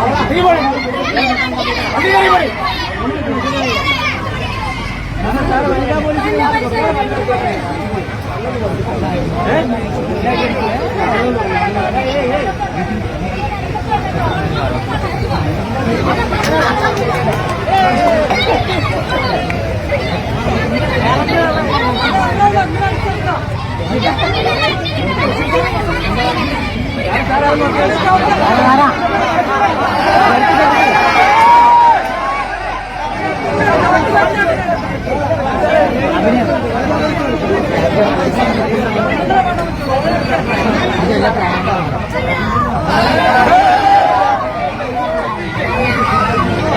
Police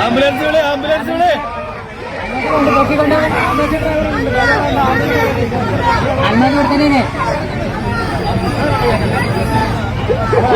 ambulance വിളി ambulance അന്മാര് കൊടുത്തേ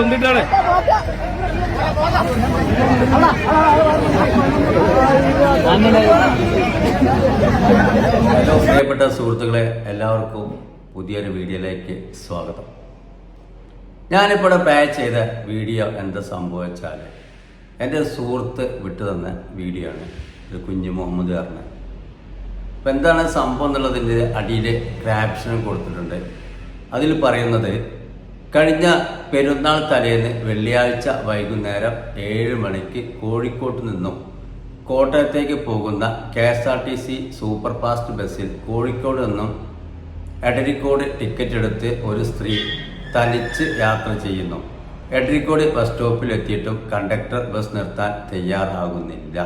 ഒന്നിട്ടാണ് ഹലോ പ്രിയപ്പെട്ട സുഹൃത്തുക്കളെ എല്ലാവർക്കും പുതിയൊരു വീഡിയോയിലേക്ക് സ്വാഗതം. ഞാനിപ്പോൾ പാച്ച് ചെയ്ത വീഡിയോ എന്താ സംഭവിച്ചാൽ എന്റെ സുഹൃത്ത് വിട്ടു തന്ന വീഡിയോ ആണ്. ഒരു കുഞ്ഞു മുഹമ്മദ് കാരന് അപ്പം എന്താണ് സംഭവം എന്നുള്ളതിന്റെ അടിയിൽ ക്രാപ്ഷനും കൊടുത്തിട്ടുണ്ട്. അതിൽ പറയുന്നത് കഴിഞ്ഞ പെരുന്നാൾ തലേന്ന് വെള്ളിയാഴ്ച വൈകുന്നേരം ഏഴ് മണിക്ക് കോഴിക്കോട്ട് നിന്നും കോട്ടയത്തേക്ക് പോകുന്ന K S R T C super fast ബസ്സിൽ കോഴിക്കോട് നിന്നും എടരിക്കോട് ടിക്കറ്റ് എടുത്ത് ഒരു സ്ത്രീ തനിച്ച് യാത്ര ചെയ്യുന്നു. എടരിക്കോട് ബസ് സ്റ്റോപ്പിൽ എത്തിയിട്ടും കണ്ടക്ടർ ബസ് നിർത്താൻ തയ്യാറാകുന്നില്ല.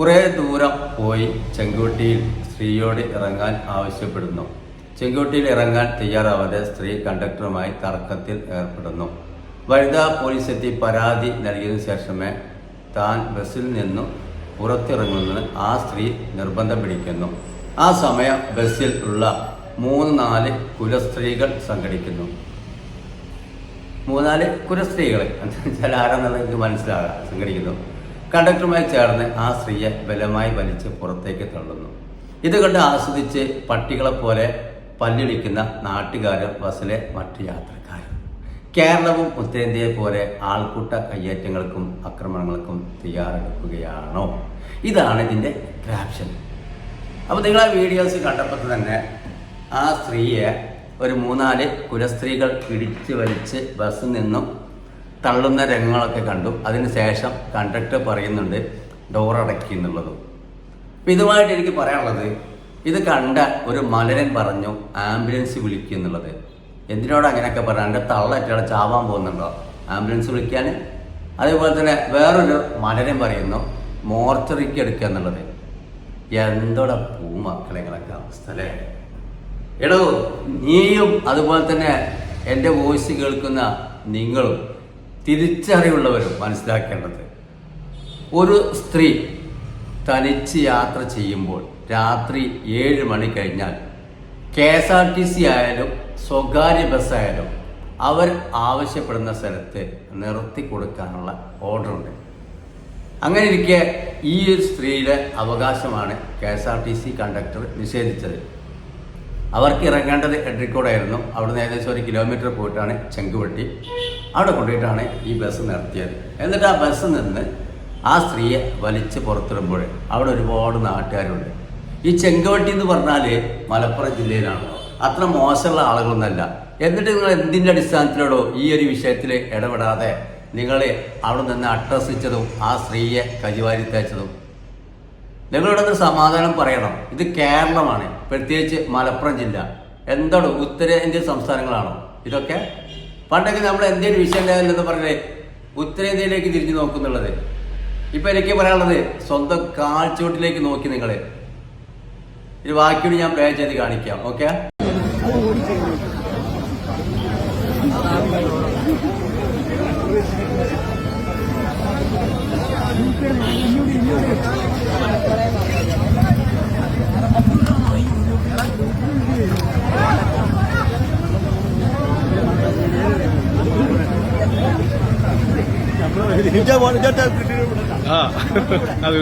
കുറേ ദൂരം പോയി ചെങ്കോട്ടിയിൽ സ്ത്രീയോട് ഇറങ്ങാൻ ആവശ്യപ്പെടുന്നു. ചെങ്കോട്ടിയിൽ ഇറങ്ങാൻ തയ്യാറാവാതെ സ്ത്രീ കണ്ടക്ടറുമായി തർക്കത്തിൽ ഏർപ്പെടുന്നു. വനിതാ പോലീസ് എത്തി പരാതി നൽകിയതിനു ശേഷമേ താൻ ബസ്സിൽ നിന്നും പുറത്തിറങ്ങുന്നതിന് ആ സ്ത്രീ നിർബന്ധം പിടിക്കുന്നു. ആ സമയം ബസ്സിൽ ഉള്ള മൂന്ന് നാല് കുലസ്ത്രീകൾ സംഘടിക്കുന്നു. മൂന്നാൽ കുലസ്ത്രീകൾ ചില ആരാന്നുള്ളത് എനിക്ക് മനസ്സിലാകാം. സംഘടിക്കുന്നു. കണ്ടക്ടറുമായി ചേർന്ന് ആ സ്ത്രീയെ ബലമായി വലിച്ച് പുറത്തേക്ക് തള്ളുന്നു. ഇത് കണ്ട് ആസ്വദിച്ച് പട്ടികളെപ്പോലെ പല്ലിടിക്കുന്ന നാട്ടുകാരും ബസ്സിലെ മറ്റു യാത്രക്കാരും. കേരളവും ഉത്തരേന്ത്യയെ പോലെ ആൾക്കൂട്ട കയ്യേറ്റങ്ങൾക്കും ആക്രമണങ്ങൾക്കും തയ്യാറെടുക്കുകയാണോ? ഇതാണ് ഇതിന്റെ ക്രാപ്ഷൻ അപ്പോൾ നിങ്ങൾ ആ വീഡിയോസ് കണ്ടപ്പോൾ തന്നെ ആ സ്ത്രീയെ ഒരു മൂന്നാൽ കുലസ്ത്രീകൾ പിടിച്ചു വലിച്ച് ബസ്സിൽ നിന്നും തള്ളുന്ന രംഗങ്ങളൊക്കെ കണ്ടു. അതിനുശേഷം കണ്ടക്ടർ പറയുന്നുണ്ട് ഡോർ അടക്കി എന്നുള്ളതും. അപ്പം ഇതുമായിട്ട് എനിക്ക് പറയാനുള്ളത് ഇത് കണ്ട ഒരു മലരൻ പറഞ്ഞു ആംബുലൻസ് വിളിക്കുക എന്നുള്ളത്. എന്തിനോട് അങ്ങനെയൊക്കെ പറയാം എന്റെ തള്ളറ്റാളെ ചാവാൻ പോകുന്നുണ്ടോ? ആംബുലൻസ് വിളിക്കാൻ. അതേപോലെ തന്നെ വേറൊരു മലരൻ പറയുന്നു മോർച്ചറിക്ക് എടുക്കുക എന്നുള്ളത്. എന്തോടെ പൂമക്കളെങ്ങളൊക്കെ അവസ്ഥ അല്ലേ? എടോ നീയും അതുപോലെ തന്നെ എന്റെ വോയിസ് കേൾക്കുന്ന നിങ്ങളും തിരിച്ചറിവുള്ളവരും മനസ്സിലാക്കേണ്ടത് ഒരു സ്ത്രീ തനിച്ച് യാത്ര ചെയ്യുമ്പോൾ രാത്രി ഏഴ് മണി കഴിഞ്ഞാൽ K S R T C ആയാലും സ്വകാര്യ ബസ്സായാലും അവർ ആവശ്യപ്പെടുന്ന സ്ഥലത്ത് നിർത്തി കൊടുക്കാനുള്ള ഓർഡറുണ്ട്. അങ്ങനെ ഇരിക്കെ ഈ ഒരു സ്ത്രീയുടെ അവകാശമാണ് K S R T C conductor നിഷേധിച്ചത്. അവർക്ക് ഇറങ്ങേണ്ടത് എഡ്രിക്കോടായിരുന്നു. അവിടുന്ന് ഏകദേശം ഒരു കിലോമീറ്റർ പോയിട്ടാണ് ചെങ്കുവെട്ടി. അവിടെ കൊണ്ടുപോയിട്ടാണ് ഈ ബസ് നിർത്തിയത്. എന്നിട്ട് ആ ബസ് നിന്ന് ആ സ്ത്രീയെ വലിച്ച് പുറത്തിടുമ്പോൾ അവിടെ ഒരുപാട് നാട്ടുകാരുണ്ട്. ഈ ചെങ്കവട്ടി എന്ന് പറഞ്ഞാൽ മലപ്പുറം ജില്ലയിലാണ്. അത്ര മോശമുള്ള ആളുകളൊന്നല്ല എന്നിട്ട് നിങ്ങൾ എന്തിന്റെ അടിസ്ഥാനത്തിലാണോ ഈ ഒരു വിഷയത്തിൽ ഇടപെടാതെ നിങ്ങൾ അവിടെ നിന്ന് അട്ടഹസിച്ചതും ആ സ്ത്രീയെ കരിവാരി തേച്ചതും? നിങ്ങളോട് നിന്ന് സമാധാനം പറയണം. ഇത് കേരളമാണ്. പ്രത്യേകിച്ച് മലപ്പുറം ജില്ല. എന്താണ് ഉത്തരേന്ത്യൻ സംസ്ഥാനങ്ങളാണോ? ഇതൊക്കെ പണ്ടൊക്കെ നമ്മൾ എന്തേലും വിഷയം എന്ന് പറഞ്ഞേ? ഉത്തരേന്ത്യയിലേക്ക് തിരിഞ്ഞു നോക്കുന്നുള്ളത്. ഇപ്പൊ എനിക്ക് പറയാനുള്ളത് സ്വന്തം കാൽച്ചോട്ടിലേക്ക് നോക്കി നിങ്ങൾ ഇത് ബാക്കിയോട് ഞാൻ പ്ലേ ചെയ്ത് കാണിക്കാം ഓക്കെ? അത്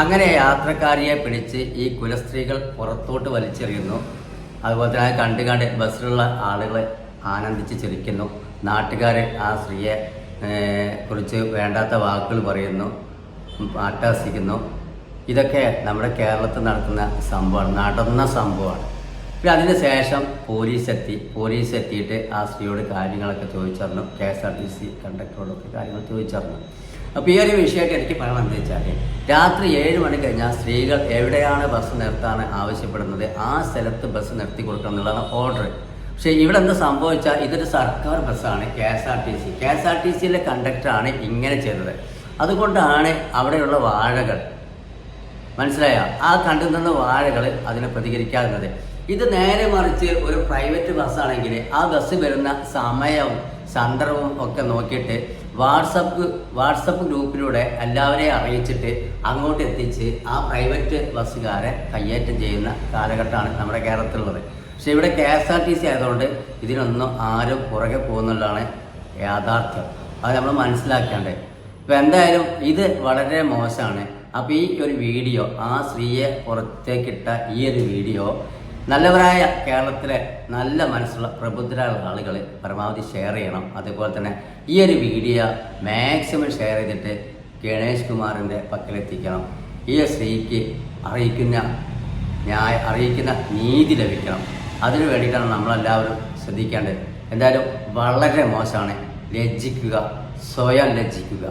അങ്ങനെ യാത്രക്കാരിയെ പിടിച്ച് ഈ കുലസ്ത്രീകൾ പുറത്തോട്ട് വലിച്ചെറിയുന്നു. അതുപോലെ തന്നെ കണ്ട് കണ്ട് ബസ്സിലുള്ള ആളുകളെ ആനന്ദിച്ച് ചിരിക്കുന്നു. നാട്ടുകാർ ആ സ്ത്രീയെ കുറിച്ച് വേണ്ടാത്ത വാക്കുകൾ പറയുന്നു അട്ടഹസിക്കുന്നു ഇതൊക്കെ നമ്മുടെ കേരളത്തിൽ നടക്കുന്ന സംഭവമാണ് നടന്ന സംഭവമാണ്. പിന്നെ അതിന് ശേഷം പോലീസ് എത്തി പോലീസ് എത്തിയിട്ട് ആ സ്ത്രീയോട് കാര്യങ്ങളൊക്കെ ചോദിച്ചറിഞ്ഞു. K S R T C കണ്ടക്ടറോടൊക്കെ കാര്യങ്ങൾ ചോദിച്ചറിഞ്ഞു. അപ്പോൾ ഈ ഒരു വിഷയമായിട്ട് എനിക്ക് പറയണം എന്താ വെച്ചാൽ രാത്രി ഏഴ് മണി കഴിഞ്ഞാൽ സ്ത്രീകൾ എവിടെയാണ് ബസ് നിർത്താൻ ആവശ്യപ്പെടുന്നത്? ആ സ്ഥലത്ത് ബസ് നിർത്തി കൊടുക്കണം എന്നുള്ളതാണ് ഓർഡർ പക്ഷേ ഇവിടെ എന്താ സംഭവിച്ചാൽ ഇതൊരു സർക്കാർ ബസ്സാണ് K S R T C. K S R T സിയിലെ കണ്ടക്ടറാണ് ഇങ്ങനെ ചെയ്തത്. അതുകൊണ്ടാണ് അവിടെയുള്ള വാഴകൾ. മനസ്സിലായ? ആ കണ്ടു നിന്ന വാഴകൾ അതിനെ പ്രതികരിക്കാറുള്ളത്. ഇത് നേരെ മറിച്ച് ഒരു പ്രൈവറ്റ് ബസ്സാണെങ്കിൽ ആ ബസ് വരുന്ന സമയവും സന്ദർഭവും ഒക്കെ നോക്കിയിട്ട് വാട്സപ്പ് വാട്സപ്പ് ഗ്രൂപ്പിലൂടെ എല്ലാവരെയും അറിയിച്ചിട്ട് അങ്ങോട്ട് എത്തിച്ച് ആ പ്രൈവറ്റ് ബസ്സുകാരെ കയ്യേറ്റം ചെയ്യുന്ന കാലഘട്ടമാണ് നമ്മുടെ കേരളത്തിലുള്ളത്. പക്ഷെ ഇവിടെ K S R T C ആയതുകൊണ്ട് ഇതിനൊന്നും ആരും പുറകെ പോകുന്നുള്ളതാണ് യാഥാർത്ഥ്യം. അത് നമ്മൾ മനസ്സിലാക്കേണ്ടത്. ഇപ്പം എന്തായാലും ഇത് വളരെ മോശമാണ്. അപ്പോൾ ഈ ഒരു വീഡിയോ ആ സ്ത്രീയെ പുറത്തേക്കിട്ട ഈ ഒരു വീഡിയോ നല്ലവരായ കേരളത്തിലെ നല്ല മനസ്സുള്ള പ്രബുദ്ധരായ ആളുകൾ പരമാവധി ഷെയർ ചെയ്യണം. അതുപോലെ തന്നെ ഈ ഒരു വീഡിയോ മാക്സിമം ഷെയർ ചെയ്തിട്ട് ഗണേഷ് കുമാറിന്റെ പക്കലെത്തിക്കണം ഈ സ്ത്രീക്ക് അറിയിക്കുന്ന ന്യായ അറിയിക്കുന്ന നീതി ലഭിക്കണം. അതിനു വേണ്ടിയിട്ടാണ് നമ്മളെല്ലാവരും ശ്രദ്ധിക്കേണ്ടത്. എന്തായാലും വളരെ മോശമാണ് ലജ്ജിക്കുക സ്വയം ലജ്ജിക്കുക.